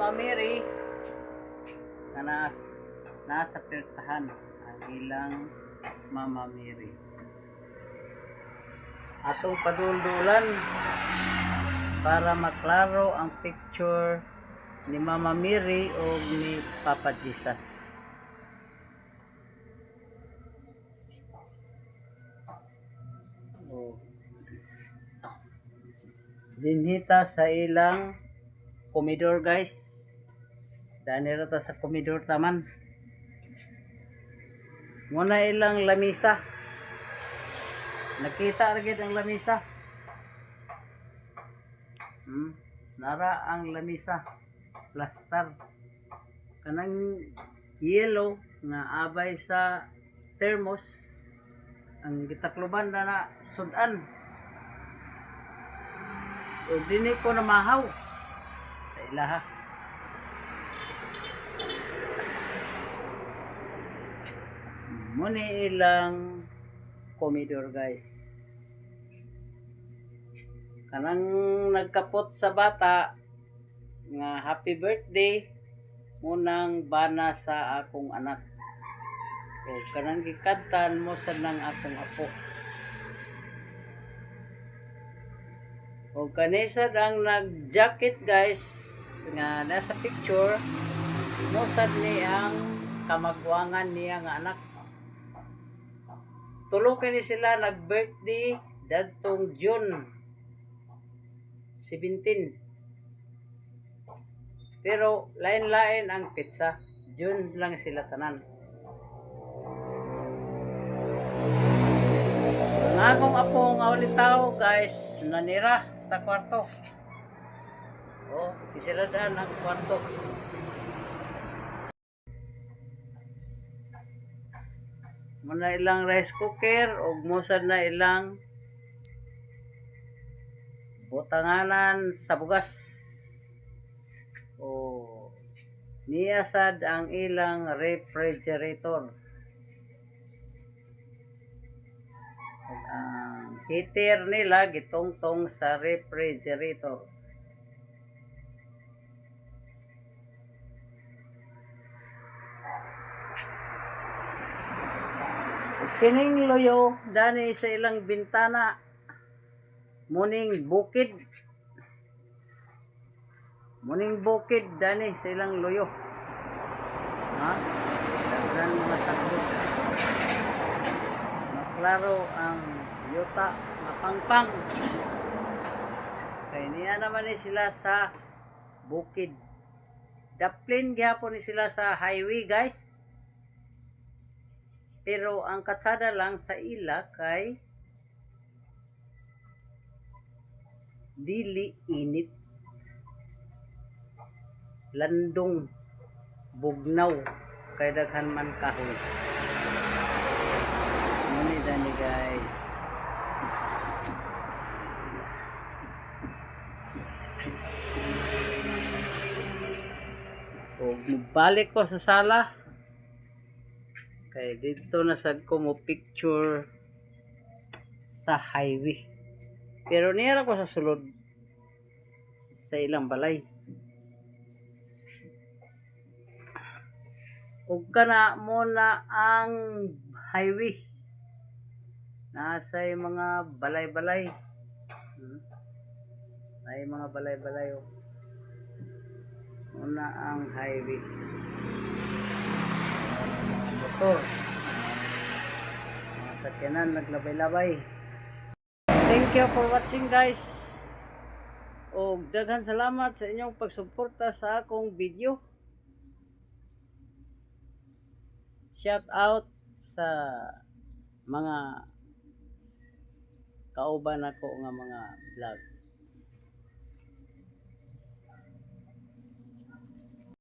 Mama Mary nga nas, nasa pertahan ang ilang Mama Mary. Atong paduldulan para maklaro ang picture ni Mama Mary o ni Papa Jesus. Oh. Dinhita sa ilang komedor guys. Dani rata sa komedor taman. Muna ilang lamisa. Nakita agad ang lamisa. Hmm. Nara ang lamisa. Plaster. Kanang yellow nga abay sa thermos ang gitakluban na na sudan. O dini ko na mahaw sa ilaha. Muni ilang komedor guys. Kanang nagkapot sa bata nga happy birthday munang bana sa akong anak. O kanang gikantan mo sa nang akong apo. O kanisa ang nag-jacket guys nga nasa picture mo sad ni ang kamagwangan niya nga anak. Tulo kini sila nag-birthday dadtong June 17. Pero lain-lain ang pizza. June lang sila tanan. Ang akong apo nga ulit tao guys, nanira sa kwarto. Oh, isiradaan ang kwarto. Muna ilang rice cooker o musad na ilang butanganan sa bugas. O niyasad ang ilang refrigerator. Ang heater nila gitungtong sa refrigerator. Kining loyo dani sa ilang bintana. Muning bukid. Muning bukid dani sa ilang loyo. Ha? Daghan mga maklaro ang yuta mapangpang kay niya naman ni sila sa bukid daplin gyapon ni sila sa highway guys. Pero ang katsada lang sa ila kay dili init. Landong bugnaw kay daghan man kahoy Muni dani guys o balik ko sa sala. Kay dito na sad ko mo picture sa highway. Pero nira ko sa sulod sa ilang balay. Ug kana muna ang highway. Nasa mga balay-balay. Hmm? ay mga balay-balay oh. Muna ang highway. Mga motor. Mga sakyanan naglabay-labay. Thank you for watching guys. O daghan salamat sa inyong pagsuporta sa akong video. Shout out sa mga kauban ako nga mga vlog